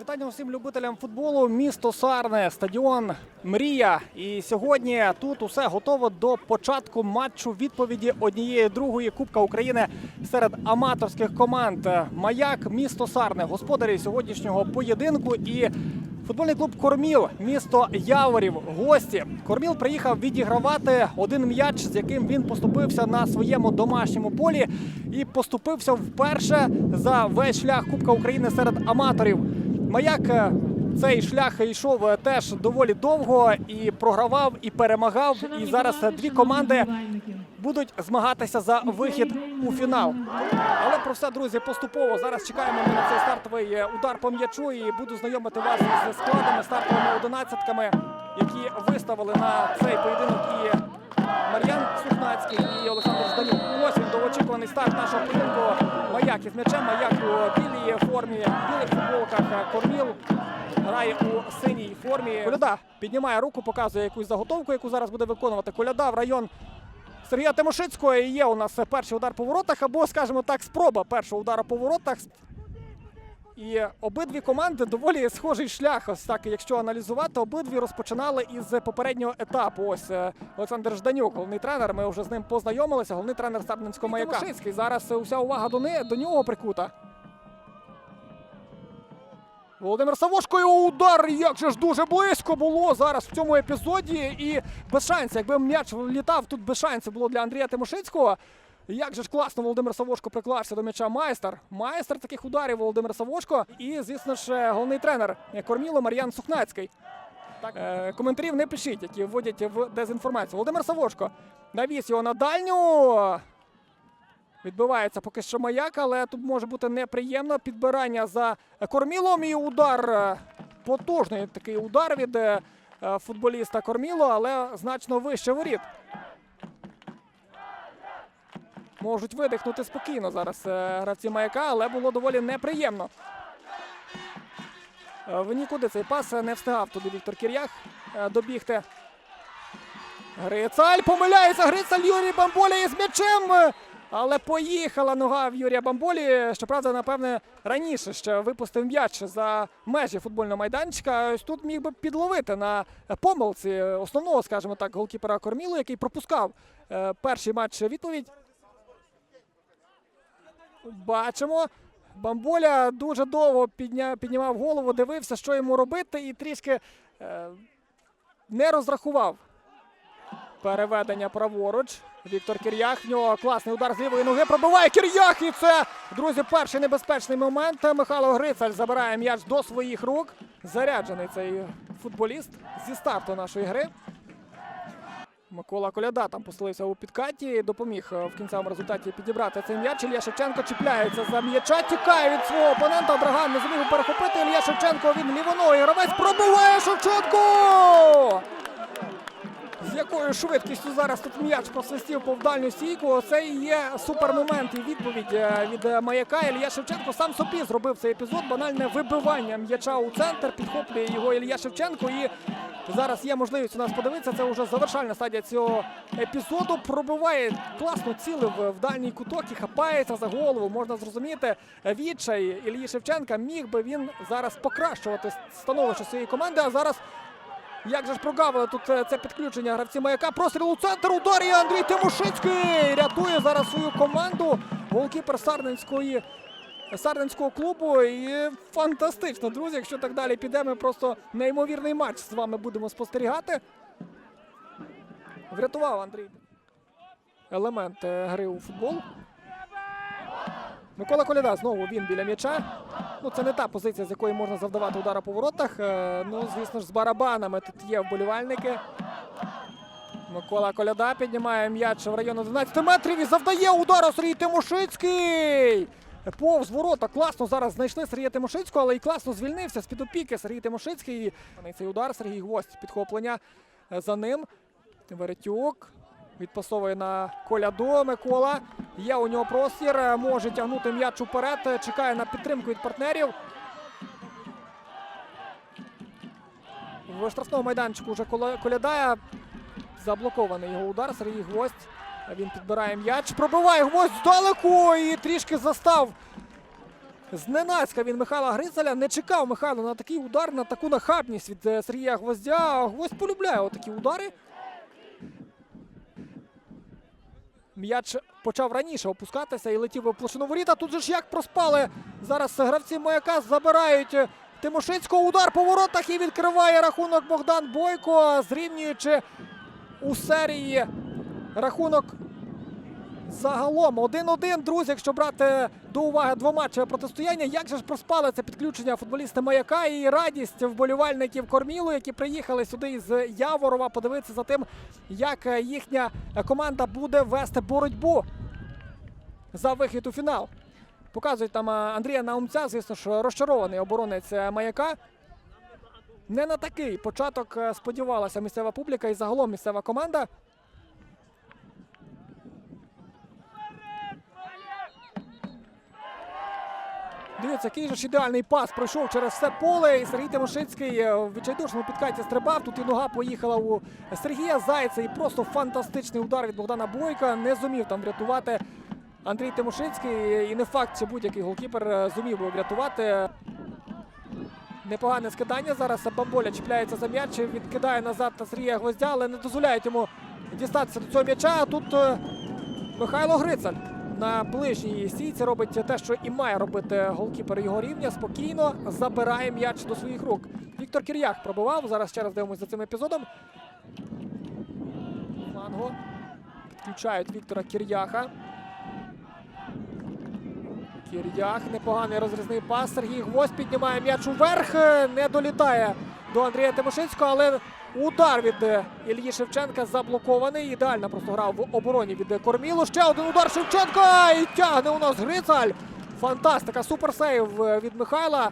Вітання усім любителям футболу. Місто Сарне, стадіон Мрія. І сьогодні тут усе готово до початку матчу відповіді однієї другої Кубка України серед аматорських команд. Маяк, місто Сарне, господарі сьогоднішнього поєдинку і. Футбольний клуб Корміл, місто Яворів, гості. Корміл приїхав відігравати один м'яч, з яким він поступився на своєму домашньому полі і поступився вперше за весь шлях Кубка України серед аматорів. Маяк е, цей шлях йшов е, теж доволі довго і програвав, і перемагав. І зараз е, дві команди будуть змагатися за вихід у фінал. Але про все, друзі, поступово. Зараз чекаємо ми на цей стартовий удар по м'ячу і буду знайомити вас з складами, стартовими одинадцятками, які виставили на цей поєдинок і Мар'ян Сухнацький і Олександр Жданюк. Ось він довгоочікуваний старт нашого поєдинку. Маяк із м'ячем, маяк у білій формі, в білих футболках. Корміл грає у синій формі. Коляда піднімає руку, показує якусь заготовку, яку зараз буде виконувати. Коляда в район Сергія Тимошицького. І є у нас перший удар по воротах, або, скажімо так, спроба першого удара по воротах. І обидві команди доволі схожий шлях. Ось так, якщо аналізувати, обидві розпочинали із попереднього етапу. Ось е, Олександр Жданюк, головний тренер. Ми вже з ним познайомилися. Головний тренер Сарненського маяка. Тимошицький. Зараз е, уся увага до, не, до нього прикута. Володимир Савошко його удар. Як же ж дуже близько було зараз в цьому епізоді. І без шансів. Якби м'яч літав, тут без шансів було для Андрія Тимошицького. Як же ж класно Володимир Савошко приклався до м'яча майстер. Майстер таких ударів Володимир Савошко. І, звісно ж, головний тренер Корміло Мар'ян Сухнацький. Так, е, коментарів не пишіть, які вводять в дезінформацію. Володимир Савошко навіс його на дальню. Відбивається поки що маяк, але тут може бути неприємно підбирання за кормілом і удар. е, Потужний такий удар від е, е, футболіста Корміло, але значно вище воріт. Можуть видихнути спокійно зараз гравці маяка, але було доволі неприємно. В нікуди цей пас не встигав туди Віктор Кір'ях добігти. Грицаль помиляється. Грицаль Юрій Бамболя із м'ячем. Але поїхала нога в Юрія Бамболі. Щоправда, напевне, раніше ще випустив м'яч за межі футбольного майданчика. Ось тут міг би підловити на помилці основного, скажімо так, голкіпера Кормілу, який пропускав е, перший матч відповідь. Бачимо. Бамболя дуже довго підня... піднімав голову, дивився, що йому робити, і трішки е... не розрахував переведення праворуч. Віктор Кір'ях. В нього класний удар з лівої ноги. Пробиває Кір'ях. І це, друзі, перший небезпечний момент. Михайло Грицаль забирає м'яч до своїх рук. Заряджений цей футболіст зі старту нашої гри. Микола Коляда там поселився у підкаті, допоміг е, в кінцевому результаті підібрати цей м'яч. Ілля Шевченко чіпляється за м'яча, тікає від свого опонента. Драган не зумів перехопити. Ілля Шевченко він лівоногий гравець пробиває Шевченко! Якою швидкістю зараз тут м'яч просвистів по дальню стійку. Це і є супермомент і відповідь е, від е, маяка. Ілля Шевченко сам собі зробив цей епізод. Банальне вибивання м'яча у центр. Підхоплює його Ілля Шевченко. І зараз є можливість у нас подивитися. Це вже завершальна стадія цього епізоду. Пробиває класно цілив в дальній куток і хапається за голову. Можна зрозуміти відчай Іллі Шевченка. Міг би він зараз покращувати становище своєї команди. А зараз як же ж прогавили тут е, це підключення гравці маяка. Простріл у центр удар і Андрій Тимошицький рятує зараз свою команду. Голкіпер Сарненської. Сарненського клубу і фантастично, друзі. Якщо так далі піде, ми просто неймовірний матч з вами будемо спостерігати. Врятував Андрій елемент е, гри у футбол. Микола Коляда знову він біля м'яча. Ну, це не та позиція, з якої можна завдавати удара по воротах. Е, Ну, звісно ж, з барабанами тут є вболівальники. Микола Коляда піднімає м'яч в район 11 метрів і завдає удару Сергій Тимошицький. Повз ворота класно зараз знайшли Сергія Тимошицького, але і класно звільнився з-під опіки Сергій Тимошицький. Цей удар Сергій Гвоздь підхоплення е, за ним. Веретюк відпасовує на Коляду Микола. Є у нього простір, е, може тягнути м'яч уперед, е, чекає на підтримку від партнерів. В штрафному майданчику вже Коля- Коляда. Заблокований його удар. Сергій Гвоздь. Він підбирає м'яч, пробиває гвоздь здалеку і трішки застав Зненацька він Михайла Грицеля. Не чекав Михайло на такий удар, на таку нахабність від е, Сергія Гвоздя. Гвоздь полюбляє отакі удари. М'яч почав раніше опускатися і летів у площину воріта. Тут же ж як проспали. Зараз гравці маяка забирають Тимошинського удар по воротах і відкриває рахунок Богдан Бойко, зрівнюючи у серії рахунок загалом 1-1, друзі, якщо брати до уваги двоматчеве протистояння, як же ж проспали це підключення футболісти Маяка і радість вболівальників Кормілу, які приїхали сюди з Яворова подивитися за тим, як їхня команда буде вести боротьбу за вихід у фінал. Показують там е, Андрія Наумця, звісно ж, розчарований оборонець е, Маяка. Не на такий початок е, сподівалася місцева публіка і загалом місцева команда. Дивіться, який же ж ідеальний пас пройшов через все поле. І Сергій Тимошицький е, в відчайдушному підкаті стрибав. Тут і нога поїхала у Сергія Зайця. І просто фантастичний удар від Богдана Бойка. Не зумів там врятувати Андрій Тимошицький. І не факт, що будь-який голкіпер е, зумів би врятувати. Непогане скидання зараз. Бамболя чіпляється за м'яч, відкидає назад на Сергія Гвоздя, але не дозволяють йому дістатися до цього м'яча. А Тут е, Михайло Грицаль на ближній стійці робить те, що і має робити голкіпер його рівня. Спокійно забирає м'яч до своїх рук. Віктор Кір'як пробивав. Зараз ще раз дивимося за цим епізодом. Флангу. Підключають Віктора Кір'яха. Кір'ях, непоганий розрізний пас. Сергій Гвоздь піднімає м'яч уверх. Не долітає до Андрія Тимошинського, але удар від е, Ільї Шевченка заблокований. Ідеально просто грав в обороні від е, Кормілу. Ще один удар Шевченка. І тягне у нас Грицаль. Фантастика. Суперсейв е, від Михайла.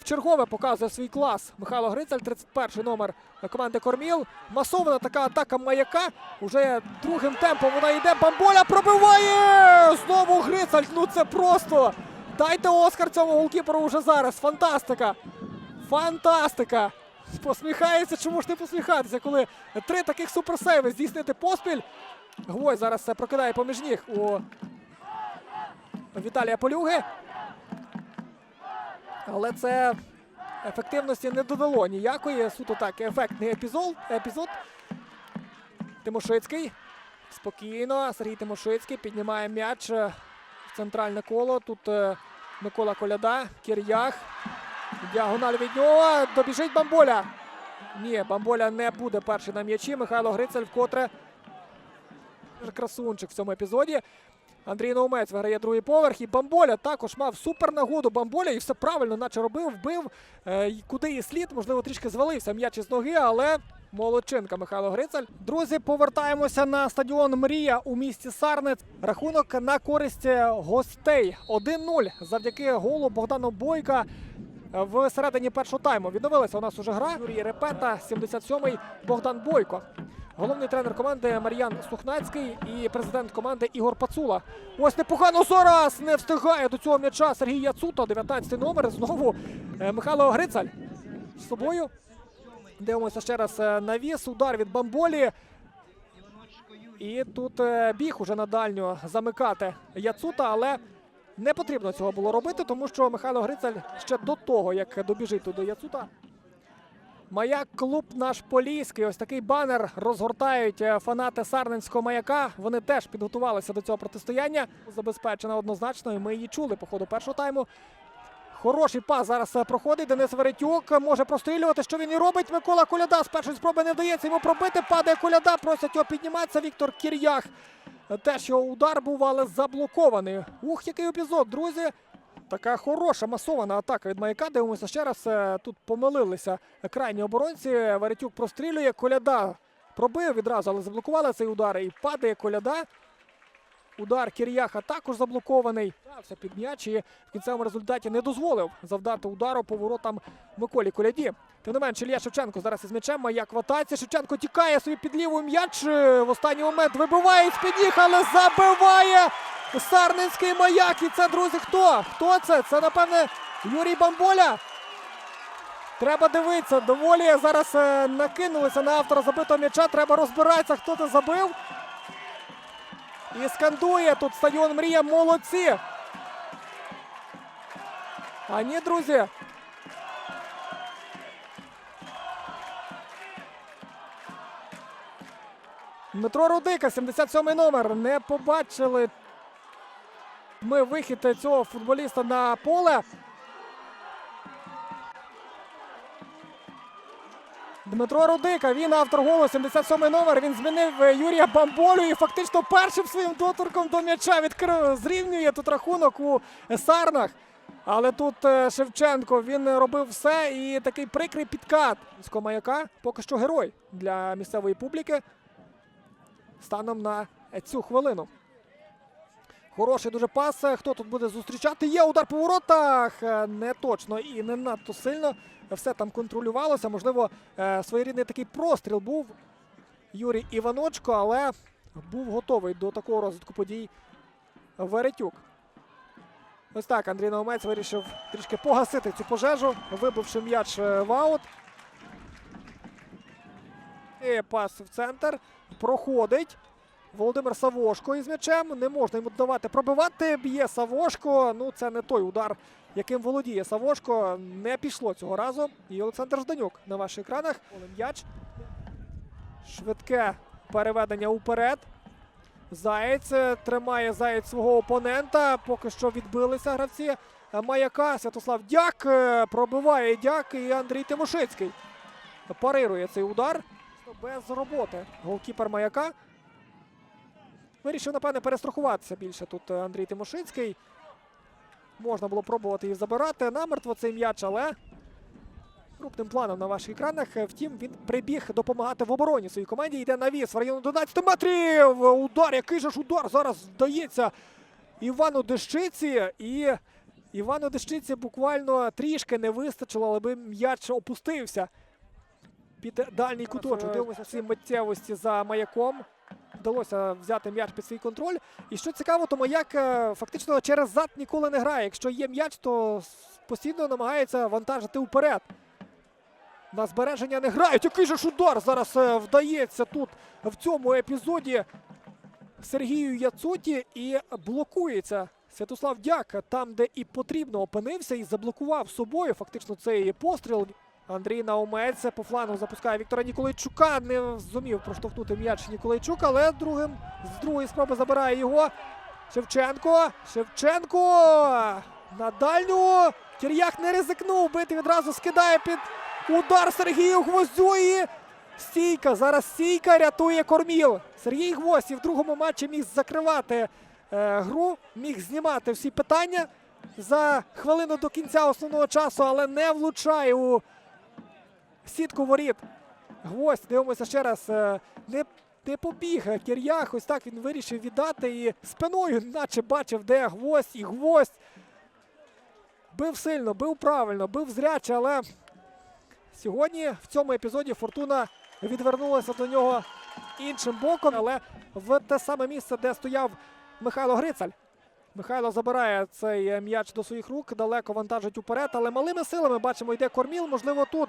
Вчергове показує свій клас. Михайло Грицаль, 31 номер команди Корміл. Масована така атака маяка. Уже другим темпом вона йде. Бамболя пробиває! Знову Грицаль. Ну це просто. Дайте Оскар цьому голкіперу вже зараз. Фантастика! Фантастика! Посміхається, чому ж не посміхатися, коли три таких суперсейви здійснити поспіль. Гвоздь зараз прокидає поміж ніг у Віталія Полюги. Але це ефективності не додало ніякої. Суто так, ефектний епізод. епізод. Тимошицький. Спокійно. Сергій Тимошицький піднімає м'яч е, в центральне коло. Тут е, Микола Коляда, Кір'ях. Діагональ від нього. Добіжить Бамболя. Ні, Бамболя не буде перший на м'ячі. Михайло Грицель вкотре. Красунчик в цьому епізоді. Андрій Наумець виграє другий поверх. І Бамболя також мав супер нагоду. Бамболя і все правильно, наче робив, вбив. Е, куди і слід, можливо, трішки звалився м'яч із ноги, але молодчинка Михайло Грицаль. Друзі, повертаємося на стадіон Мрія у місті Сарнець. Рахунок на користь гостей 1-0 завдяки голу Богдану Бойка. В середині першого тайму відновилася у нас уже гра. Юрій Репета, 77-й Богдан Бойко. Головний тренер команди Мар'ян Сухнацький і президент команди Ігор Пацула. Ось непогано зараз не встигає до цього м'яча Сергій Яцуто, 19-й номер. Знову е, Михайло Грицаль з собою. Дивимося ще раз е, навіс. Удар від Бамболі. І тут е, біг уже на дальню замикати Яцута, але не потрібно цього було робити, тому що Михайло Грицаль ще до того, як добіжить туди Яцута. Маяк клуб наш Поліський. Ось такий банер розгортають е, фанати Сарненського маяка. Вони теж підготувалися до цього протистояння. Забезпечена однозначно, і ми її чули по ходу першого тайму. Хороший пас зараз е, проходить. Денис Веретюк може прострілювати. Що він і робить? Микола Коляда з першої спроби не вдається йому пробити. Падає Коляда, просять його підніматися. Віктор Кір'ях. Е, що удар був, але заблокований. Ух, який епізод, друзі. Така хороша масована атака від маяка. Дивимося ще раз. Е, Тут помилилися крайні оборонці. Веретюк прострілює. Коляда пробив відразу, але заблокували цей удар. І падає Коляда. Удар Кір'яха також заблокований. Грався під м'яч і в кінцевому результаті не дозволив завдати удару по воротам Миколі Коляді. Тим не менше, Ілля Шевченко зараз із м'ячем. Маяк в. Шевченко тікає собі під лівий м'яч. Е, В останній момент вибиває з-під ніг, але забиває Сарненський маяк. І це, друзі, хто? Хто це? Це, напевне, Юрій Бамболя. Треба дивитися. Доволі зараз е, накинулися на автора забитого м'яча. Треба розбиратися, хто це забив. І скандує тут стадіон Мрія. Молодці. А ні, друзі. Дмитро Рудика, 77-й номер. Не побачили ми вихід цього футболіста на поле. Дмитро Рудика, він автор голу, 77-й номер. Він змінив е, Юрія Бамболю і фактично першим своїм доторком до м'яча відкрив, зрівнює тут рахунок у Сарнах. Але тут е, Шевченко він робив все і такий прикрий підкат з маяка. Поки що герой для місцевої публіки станом на цю хвилину. Хороший дуже пас. Хто тут буде зустрічати? Є удар по воротах. Е, Не точно і не надто сильно. Все там контролювалося. Можливо, е, своєрідний такий простріл був Юрій Іваночко, але був готовий до такого розвитку подій Веретюк. Ось так Андрій Наумець вирішив трішки погасити цю пожежу, вибивши м'яч е, в аут. І пас в центр. Проходить. Володимир Савошко із м'ячем. Не можна йому давати пробивати. Б'є Савошко. Ну, це не той удар, яким володіє Савошко. Не пішло цього разу. І Олександр Жданюк на ваших екранах. М'яч. Швидке переведення уперед. Заєць е, тримає заєць свого опонента. Поки що відбилися гравці е, маяка. Святослав Дяк е, пробиває Дяк і Андрій Тимошицький. Парирує цей удар. Без роботи. Голкіпер маяка. Вирішив, напевне, перестрахуватися більше тут е, Андрій Тимошицький. Можна було пробувати і забирати намертво цей м'яч, але крупним планом на ваших екранах. Е, Втім, він прибіг допомагати в обороні своїй команді. Йде навіс в районі 11 метрів. Удар, який же ж удар зараз вдається Івану Дещиці. І Івану Дещиці буквально трішки не вистачило, але би м'яч опустився під дальній куточок. Дивимося ці миттєвості за маяком. Вдалося взяти м'яч під свій контроль. І що цікаво, то маяк е, фактично через зад ніколи не грає. Якщо є м'яч, то постійно намагається вантажити вперед. На збереження не грають. Який же ж удар зараз е, вдається тут в цьому епізоді Сергію Яцуті і блокується Святослав Дяк там, де і потрібно опинився, і заблокував собою фактично цей постріл. Андрій Наумець по флангу запускає Віктора Ніколайчука. Не зумів проштовхнути м'яч Ніколайчук, але другим з другої спроби забирає його. Шевченко. Шевченко на дальню. Кір'як не ризикнув бити. Відразу скидає під удар Сергію Гвоздю. І стійка. Зараз стійка рятує корміл. Сергій Гвоздь в другому матчі міг закривати е, гру, міг знімати всі питання за хвилину до кінця основного часу, але не влучає у сітку воріт. Гвоздь, дивимося ще раз. е, Не, не побіг Кір'ях. Ось так він вирішив віддати і спиною, наче бачив, де гвоздь і гвоздь. Бив сильно, бив правильно, бив зряче, але сьогодні в цьому епізоді Фортуна відвернулася до нього іншим боком, але в те саме місце, де стояв Михайло Грицаль. Михайло забирає цей м'яч до своїх рук, далеко вантажить уперед, але малими силами бачимо, йде корміл. Можливо, тут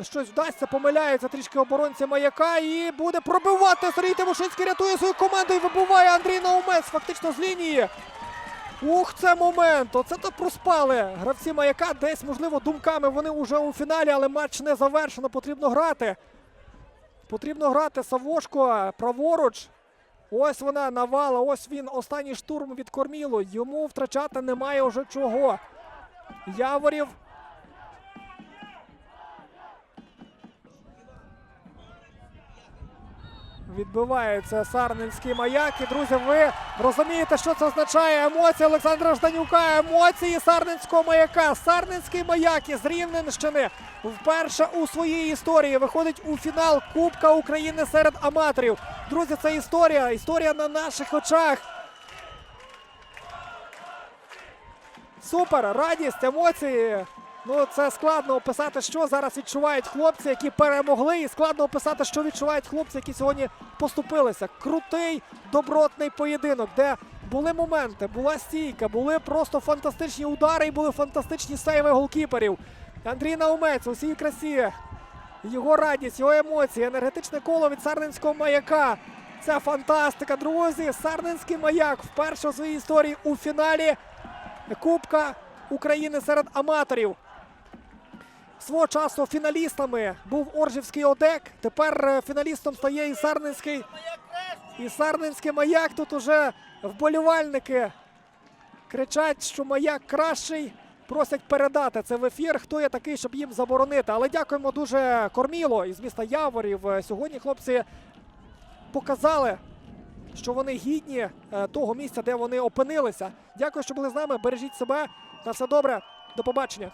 щось вдасться, помиляється трішки оборонці маяка і буде пробивати. Сергій Тимошинський рятує свою команду і вибиває Андрій Наумець фактично з лінії. Ух, це момент! Оце то проспали гравці маяка. Десь, можливо, думками вони вже у фіналі, але матч не завершено. Потрібно грати. Потрібно грати Савошко праворуч. Ось вона навала, ось він останній штурм від Кормілу. Йому втрачати немає вже чого. Яворів. Відбивається Сарненський маяк. І, друзі, ви розумієте, що це означає емоції Олександра Жданюка, емоції Сарненського маяка. Сарненський маяк із Рівненщини вперше у своїй історії виходить у фінал Кубка України серед аматорів. Друзі, це історія. Історія на наших очах. Супер, радість, емоції. Ну, це складно описати, що зараз відчувають хлопці, які перемогли, і складно описати, що відчувають хлопці, які сьогодні поступилися. Крутий, добротний поєдинок, де були моменти, була стійка, були просто фантастичні удари і були фантастичні сейви голкіперів. Андрій Наумець у всій красі. Його радість, його емоції, енергетичне коло від Сарненського маяка. Це фантастика, друзі. Сарненський маяк вперше у своїй історії у фіналі Кубка України серед аматорів. Свого часу фіналістами був Оржівський ОДЕК. Тепер е, фіналістом стає і Сарненський. І Сарненський маяк. Тут уже вболівальники кричать, що маяк кращий. Просять передати це в ефір. Хто є такий, щоб їм заборонити. Але дякуємо дуже Корміло із міста Яворів. Е, Сьогодні хлопці показали, що вони гідні е, того місця, де вони опинилися. Дякую, що були з нами. Бережіть себе. На все добре. До побачення.